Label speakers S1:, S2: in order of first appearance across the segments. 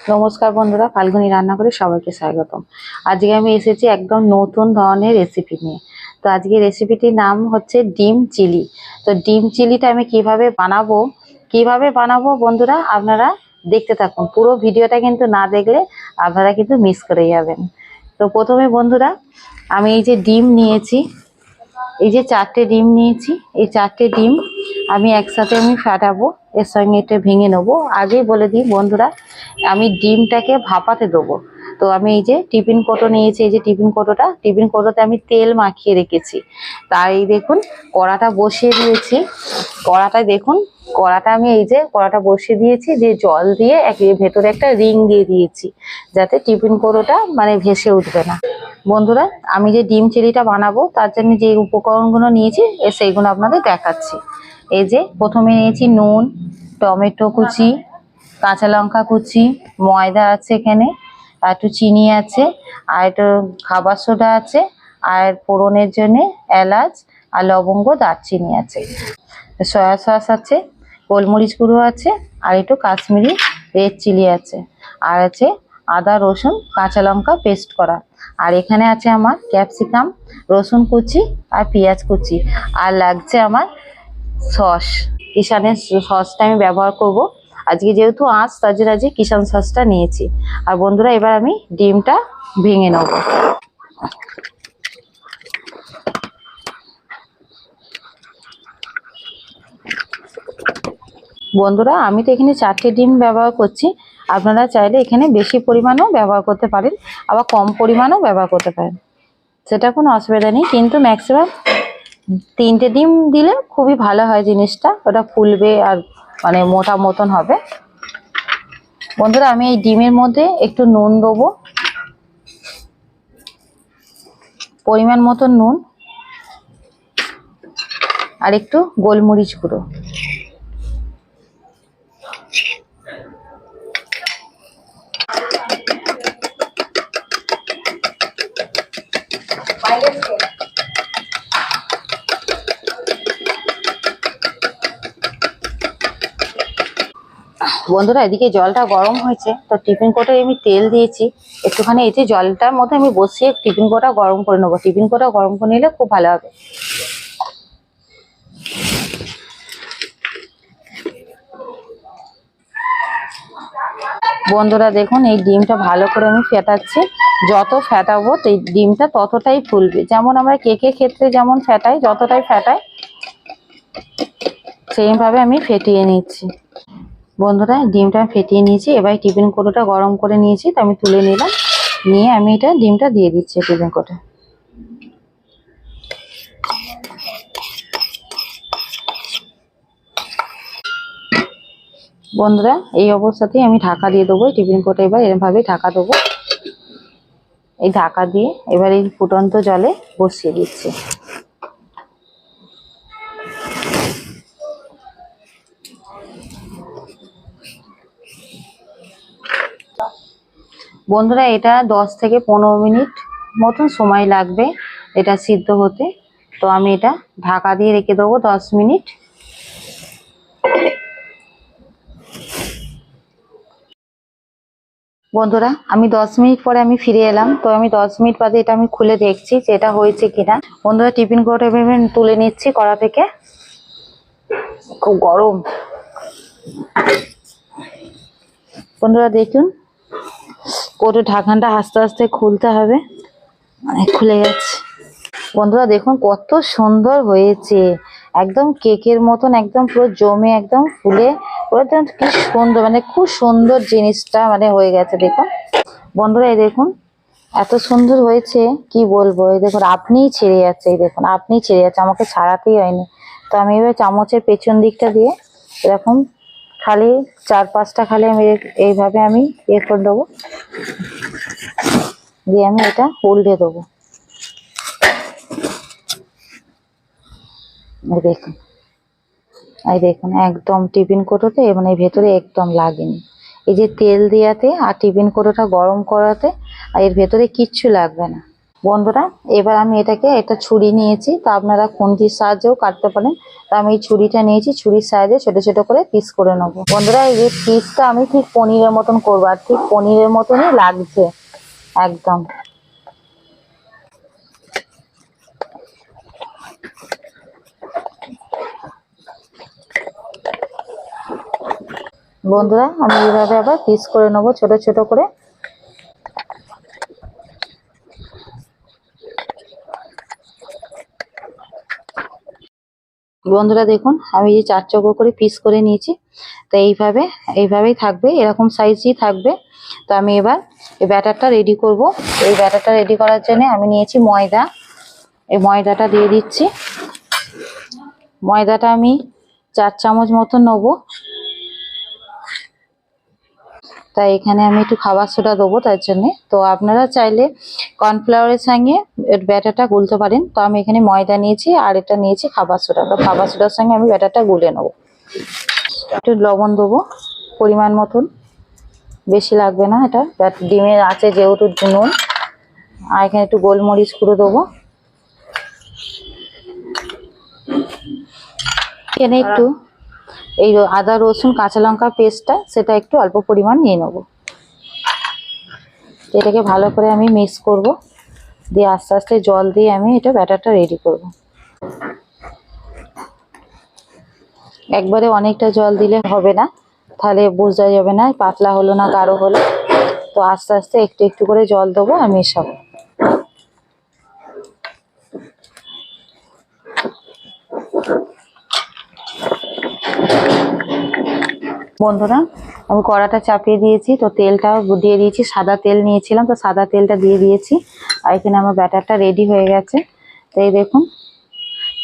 S1: নমস্কার বন্ধুরা, ফাল্গুনি রান্না করে সবাইকে স্বাগতম। আজকে আমি এসেছি একদম নতুন ধরনের রেসিপি নিয়ে। তো আজকে রেসিপিটির নাম হচ্ছে ডিম চিলি। তো ডিম চিলিটা আমি কীভাবে বানাবো কীভাবে বানাবো বন্ধুরা, আপনারা দেখতে থাকুন। পুরো ভিডিওটা কিন্তু না দেখলে আপনারা কিন্তু মিস করে যাবেন। তো প্রথমে বন্ধুরা, আমি এই যে ডিম নিয়েছি এই যে চারটে ডিম নিয়েছি, এই চারটে ডিম আমি একসাথে আমি ফাটাবো, এর সঙ্গে এটা ভেঙে নেব। আগেই বলে দিই বন্ধুরা, আমি ডিমটাকে ভাপাতে দেবো। তো আমি এই যে টিফিন কোটো নিয়েছি, এই যে টিফিন কোটোটা, টিফিন কোটোতে আমি তেল মাখিয়ে রেখেছি। তাই দেখুন, কড়াটা বসিয়ে দিয়েছি। কড়াটা দেখুন, কড়াটা আমি এই যে কড়াটা বসিয়ে দিয়েছি, দিয়ে জল দিয়ে এক ভেতরে একটা রিং দিয়ে দিয়েছি, যাতে টিফিন কোটোটা মানে ভেসে উঠবে না। বন্ধুরা, আমি যে ডিম চিলিটা বানাবো, তার জন্য যে উপকরণগুলো নিয়েছি সেইগুলো আপনাদের দেখাচ্ছি। এই যে প্রথমে নিয়েছি নুন, টমেটো কুচি, কাঁচা লঙ্কা কুচি, ময়দা আছে এখানে, আর একটু চিনি আছে, আর একটু খাবার সোডা আছে, আর ফোড়নের জন্য এলাচ আর লবঙ্গ দারচিনি আছে। সয়া সস আছে, গোলমরিচ গুঁড়ো আছে, আর একটু কাশ্মীরি রেড চিলি আছে, আর আছে আদা, রসুন, কাঁচা লঙ্কা পেস্ট করা। আর এখানে আছে আমার ক্যাপসিকাম রসুন কুচি আর পেঁয়াজ কুচি। আর লাগছে আমার সস। কিষানের সসটা আমি ব্যবহার করব। আজকে যেহেতু আঁচ জন্য আজকে কিষান সসটা নিয়েছি। আর বন্ধুরা, এবার আমি ডিমটা ভেঙে নেব। বন্ধুরা, আমি তো এখানে চারটে ডিম ব্যবহার করছি। আপনারা চাইলে এখানে বেশি পরিমাণেও ব্যবহার করতে পারেন, আবার কম পরিমাণও ব্যবহার করতে পারেন। সেটা কোনো অসুবিধা নেই, কিন্তু ম্যাক্সিমাম তিনটে ডিম দিলে খুবই ভালো হয় জিনিসটা, ওটা ফুলবে আর মানে মোটা মতন হবে। বন্ধুরা, আমি এই ডিমের মধ্যে একটু নুন দেবো। পরিমাণ মতো নুন। আর একটু গোলমরিচ গুঁড়ো। বন্ধুরা, এদিকে জলটা গরম হয়েছে, তো টিফিন কোটে আমি তেল দিয়েছি। একটুখানি যে জলটার মধ্যে আমি বসিয়ে টিফিন কোটা গরম করে নেব। টিফিন কোটা গরম করে নিলে খুব ভালো হবে। বন্ধুরা, দেখুন, এই ডিমটা ভালো করে আমি ফেটাচ্ছি। যত ফেটাবো এই ডিমটা ততটাই ফুলবে। যেমন আমরা কেকের ক্ষেত্রে যেমন ফেটাই, যতটাই ফেটাই সেইভাবে আমি ফেটিয়ে নিচ্ছি। বন্ধুরা, ডিমটা ফেটিয়ে নিয়েছি। এবার টিফিন কোটোটা গরম করে নিয়েছি, তো আমি তুলে নিলাম। নিয়ে আমি এটা ডিমটা দিয়ে দিচ্ছি টিফিন কোটে বন্ধুরা, এই অবস্থাতেই আমি ঢাকা দিয়ে দেবো টিফিন কোটে এবার এরমভাবেই ঢাকা দেবো। এই ঢাকা দিয়ে এবার এই ফুটন্ত জলে বসিয়ে দিচ্ছি। বন্ধুরা, এটা দশ থেকে পনেরো মিনিট মতন সময় লাগবে এটা সিদ্ধ হতে। তো আমি এটা ঢাকা দিয়ে রেখে দেবো দশ মিনিট। বন্ধুরা, আমি দশ মিনিট পরে আমি ফিরে এলাম। তো আমি দশ মিনিট বাদে এটা আমি খুলে দেখছি যে এটা হয়েছে কিনা। বন্ধুরা, টিফিন করে তুলে নিচ্ছি কড়া থেকে। খুব গরম। বন্ধুরা, দেখুন কোটো ঢাকনাটা আস্তে আস্তে খুলতে হবে। মানে খুলে গেছে। বন্ধুরা দেখুন কত সুন্দর হয়েছে। একদম কেকের মতন, একদম পুরো জমে, একদম ফুলে। পুরো একদম কি সুন্দর মানে খুব সুন্দর জিনিসটা মানে হয়ে গেছে দেখুন। বন্ধুরা এই দেখুন, এত সুন্দর হয়েছে, কি বলব? এই দেখুন, আপনিই ছেড়ে যাচ্ছে, এই দেখুন, আপনিই ছেড়ে যাচ্ছে, আমাকে ছাড়াতেই হয়নি। তো আমি এবার চামচের পেছন দিকটা দিয়ে এরকম খালি চার পাঁচটা খালি আমি এইভাবে আমি ইয়ে করে দেবো। দিয়ে আমি এটা উল্টে দেবো। দেখুন। এই দেখুন, একদম টিফিন কোটোতে মানে ভেতরে একদম লাগেনি। এই যে তেল দেওয়াতে আর টিফিন কোটোটা গরম করাতে, আর এর ভেতরে কিচ্ছু লাগবে না। বন্ধুরা, এবার আমি এটাকে একটা ছুরি নিয়েছি। তো আপনারা খুন্তির সাহায্যেও কাটতে পারেন। তো আমি এই ছুরিটা নিয়েছি, ছুরির সাহায্যে ছোট ছোট করে পিস করে নেব। বন্ধুরা, এই যে পিসটা আমি ঠিক পনিরের মতন করব, আর ঠিক পনিরের মতনই লাগছে। একদম। বন্ধুরা, আমি এইভাবে আবার পিস করে নেব, ছোট ছোট করে। বন্ধুরা দেখুন, আমি যে চার চকো করে পিস করে নিয়েছি, তো এইভাবে, এইভাবেই থাকবে, এরকম সাইজই থাকবে। তো আমি এবার এই ব্যাটারটা রেডি করব। এই ব্যাটারটা রেডি করার জন্য আমি নিয়েছি ময়দা। এই ময়দাটা দিয়ে দিচ্ছি। ময়দাটা আমি চার চামচ মতো নেব। তাই এখানে আমি একটু খাবার সোডা দেবো তার জন্য। তো আপনারা চাইলে কর্নফ্লাওয়ারের সঙ্গে ব্যাটারটা গুলতে পারেন। তো আমি এখানে ময়দা নিয়েছি আর এটা নিয়েছি খাবার সোডা। তো খাবার সোডার সঙ্গে আমি ব্যাটারটা গুলে নেব। একটু লবণ দেবো পরিমাণ মতন। বেশি লাগবে না এটা। ডিমের আছে যেহেতু নুন। আর এখানে একটু গোলমরিচ গুঁড়ো দেবো। এখানে একটু এই আদা, রসুন, কাঁচা লঙ্কা পেস্টটা সেটা একটু অল্প পরিমাণ নিয়ে নেব। এটাকে ভালো করে আমি মিক্স করব। দিয়ে আস্তে আস্তে জল দিয়ে আমি এটা ব্যাটারটা রেডি করব। একবারে অনেকটা জল দিলে হবে না, তাহলে বোঝা যাবে না, পাতলা হলো না, গাঢ় হলো। তো আস্তে আস্তে একটু একটু করে জল দেবো আর মেশাবো। বন্ধুরা, আমি কড়াটা চাপিয়ে দিয়েছি, তো তেলটাও দিয়ে দিয়েছি, সাদা তেল নিয়েছিলাম, তো সাদা তেলটা দিয়ে দিয়েছি, আর এখানে আমার ব্যাটারটা রেডি হয়ে গেছে। তো এই দেখুন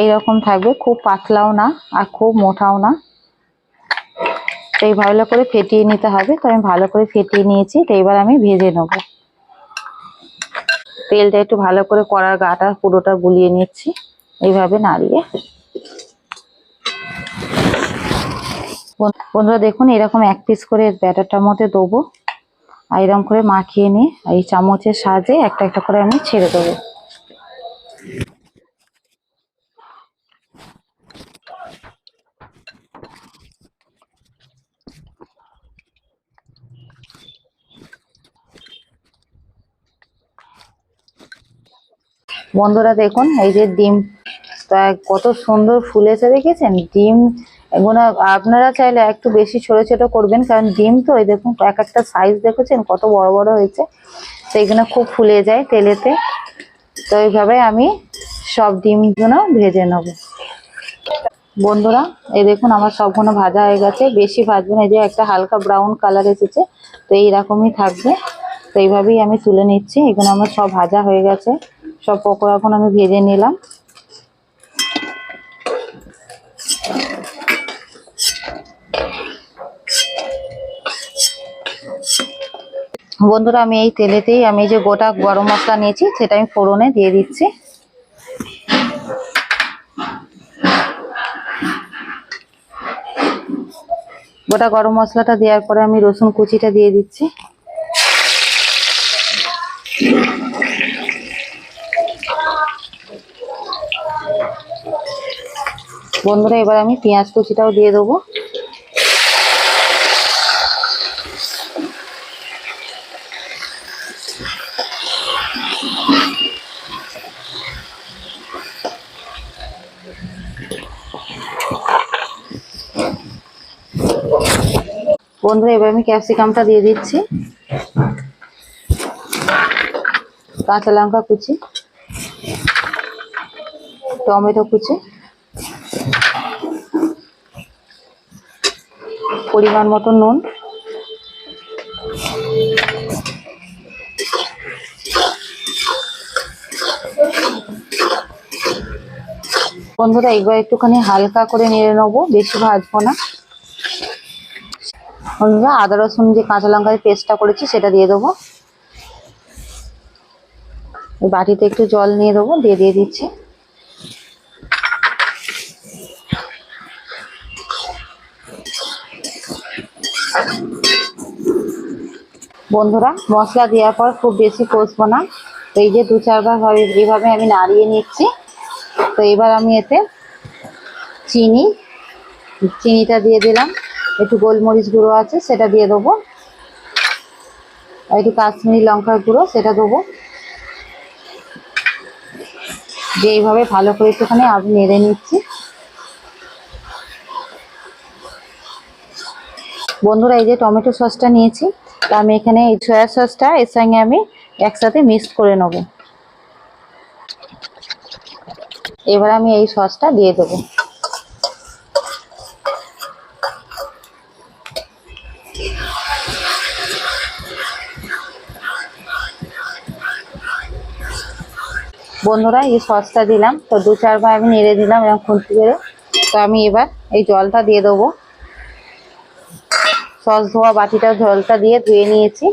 S1: এই রকম থাকবে, খুব পাতলাও না, আর খুব মোটাও না। তো এই ভালো করে ফেটিয়ে নিতে হবে, তো আমি ভালো করে ফেটিয়ে নিয়েছি, তো এবার আমি ভেজে নেব। তেলটা একটু ভালো করে কড়ার গাটা পুরোটা গুলিয়ে নিচ্ছি, এইভাবে নাড়িয়ে। বন্ধুরা দেখুন, এরকম এক পিস করে ব্যাটারটার মধ্যে দেবো। আর এরকম করে মাখিয়ে নিয়ে এই চামচের সাহায্যে একটা একটা করে আমি ছেড়ে দেবো। বন্ধুরা দেখুন, এই যে ডিম তা কত সুন্দর ফুলেছে, দেখেছেন? ডিম এগুলো আপনারা চাইলে একটু বেশি ছোট ছোট করবেন, কারণ ডিম তো এই দেখুন, এক একটা সাইজ দেখেছেন, কত বড় বড় হয়েছে। তো এগুলো খুব ফুলে যায় তেলেতে। তো এইভাবে আমি সব ডিমগুলো ভেজে নেব। বন্ধুরা, এই দেখুন, আমার সবগুলো ভাজা হয়ে গেছে। বেশি ভাজবেন এই যে একটা হালকা ব্রাউন কালার এসেছে, তো এইরকমই থাকবে। তো এইভাবেই আমি তুলে নিচ্ছি। এগুলো আমার সব ভাজা হয়ে গেছে। সব পকোড়াগুলো আমি ভেজে নিলাম। বন্ধুরা, আমি এই তেলেতেই আমি যে গোটা গরম মশলা নিয়েছি, সেটা আমি ফোড়নে দিয়ে দিচ্ছি। গোটা গরম মশলাটা দেওয়ার পরে আমি রসুন কুচিটা দিয়ে দিচ্ছি। বন্ধুরা, এবার আমি পেঁয়াজ কুচিটাও দিয়ে দেবো। বন্ধুরা, এবার আমি ক্যাপসিকামটা দিয়ে দিচ্ছি। কাঁচা লঙ্কা কুচি, টমেটো কুচি, পরিমাণ মতো নুন, বন্ধুরা একবার একটুখানি হালকা করে নিয়ে নেব, বেশি ভাজবো না। বন্ধুরা আদা, রসুন যে কাঁচা লঙ্কার পেস্টটা করেছি, সেটা দিয়ে দেবো। বাটিতে একটু জল নিয়ে দেবো, দিয়ে দিয়ে দিচ্ছি। বন্ধুরা, মশলা দেওয়ার পর খুব বেশি কষবো না। তো এই যে দু চারবার ভাবে এইভাবে আমি নাড়িয়ে নিচ্ছি। তো এবার আমি এতে চিনি, চিনিটা দিয়ে দিলাম। একটু গোলমরিচ গুঁড়ো আছে, সেটা দিয়ে দেবো। আর একটু কাশ্মীরি লঙ্কার গুঁড়ো, সেটা দেবো। দিয়ে এইভাবে ভালো করে একটুখানি আমি নেড়ে নিচ্ছি। বন্ধুরা, এই যে টমেটো সসটা নিয়েছি, তা আমি এখানে এই সয়া সসটা, এর সঙ্গে আমি একসাথে মিক্সড করে নেব। এবার আমি এই সসটা দিয়ে দেবো। বন্ধুরা, এই সসটা দিলাম। তো দু চারবার আমি নেড়ে দিলাম এরকম খুঁজতে করে। তো আমি এবার এই জলটা দিয়ে দেবো। সস ধোয়া বাটিটা, জলটা দিয়ে ধুয়ে নিয়েছি।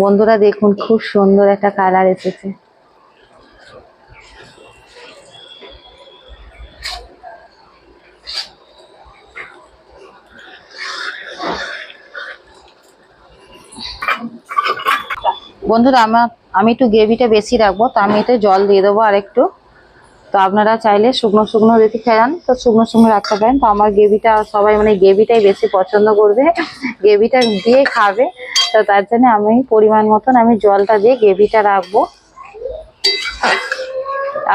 S1: বন্ধুরা, দেখুন, খুব সুন্দর একটা কালার এসেছে। বন্ধুরা, আমার, আমি একটু গ্রেভিটা বেশি রাখব, তো আমি এতে জল দিয়ে দেবো আর একটু তো আপনারা চাইলে শুকনো শুকনো যদি খান তো শুকনো শুকনো রাখতে পারেন। তো আমার গ্রেভিটা, সবাই মানে গ্রেভিটাই বেশি পছন্দ করবে। গ্রেভিটা দিয়ে খাবে, তো তার জন্য আমি পরিমাণ মতন আমি জলটা দিয়ে গ্রেভিটা রাখব।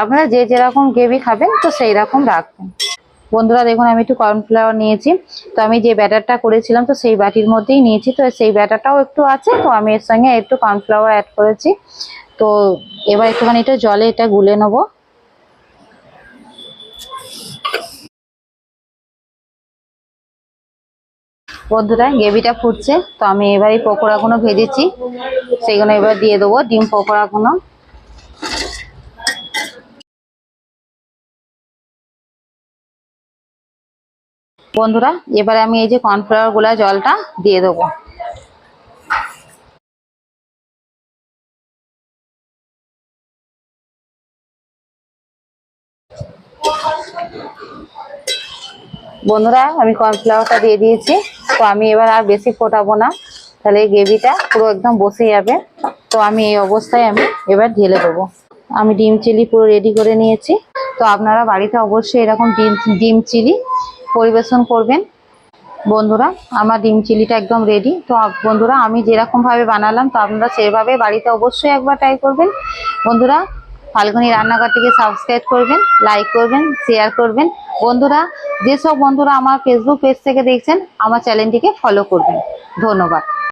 S1: আপনারা যে যেরকম গ্রেভি খাবেন, তো সেই রকম রাখবেন। বন্ধুরা দেখুন, আমি একটু কর্নফ্লাওয়ার নিয়েছি। তো আমি যে ব্যাটারটা করেছিলাম, তো সেই বাটির মধ্যেই নিয়েছি। তো সেই ব্যাটারটাও একটু আছে, তো আমি এর সঙ্গে একটু কর্নফ্লাওয়ার অ্যাড করেছি। তো এবার একটুখানি এটা জলে এটা গুলে নেব। বন্ধুরা, গ্রেভিটা ফুটছে, তো আমি এবার এই পকোড়াগুলো ভেজেছি। সেগুলো এবার দিয়ে দেবো, ডিম পকোড়াগুলো। বন্ধুরা, এবারে আমি এই যে কর্নফ্লাওয়ারগুলা, জলটা দিয়ে দেবো। বন্ধুরা, আমি কর্নফ্লাওয়ারটা দিয়ে দিয়েছি। তো আমি এবার আর বেশি ফোটাবো না। তাহলে এই গ্রেভিটা পুরো একদম বসে যাবে। তো আমি এই অবস্থায় আমি এবার ঢেলে দেবো। আমি ডিম চিলি পুরো রেডি করে নিয়েছি। তো আপনারা বাড়িতে অবশ্যই এরকম ডিম ডিম চিলি পরিবেশন করবেন। বন্ধুরা, আমার ডিম চিলিটা একদম রেডি তো বন্ধুরা, আমি যেরকমভাবে বানালাম, তো আপনারা সেভাবে বাড়িতে অবশ্যই একবার ট্রাই করবেন। বন্ধুরা, ফাল্গুনি রান্নাঘরটিকে সাবস্ক্রাইব করবেন লাইক করবেন শেয়ার করবেন। বন্ধুরা, যেসব বন্ধুরা আমার ফেসবুক পেজ থেকে দেখছেন, আমার চ্যানেলটিকে ফলো করবেন। ধন্যবাদ।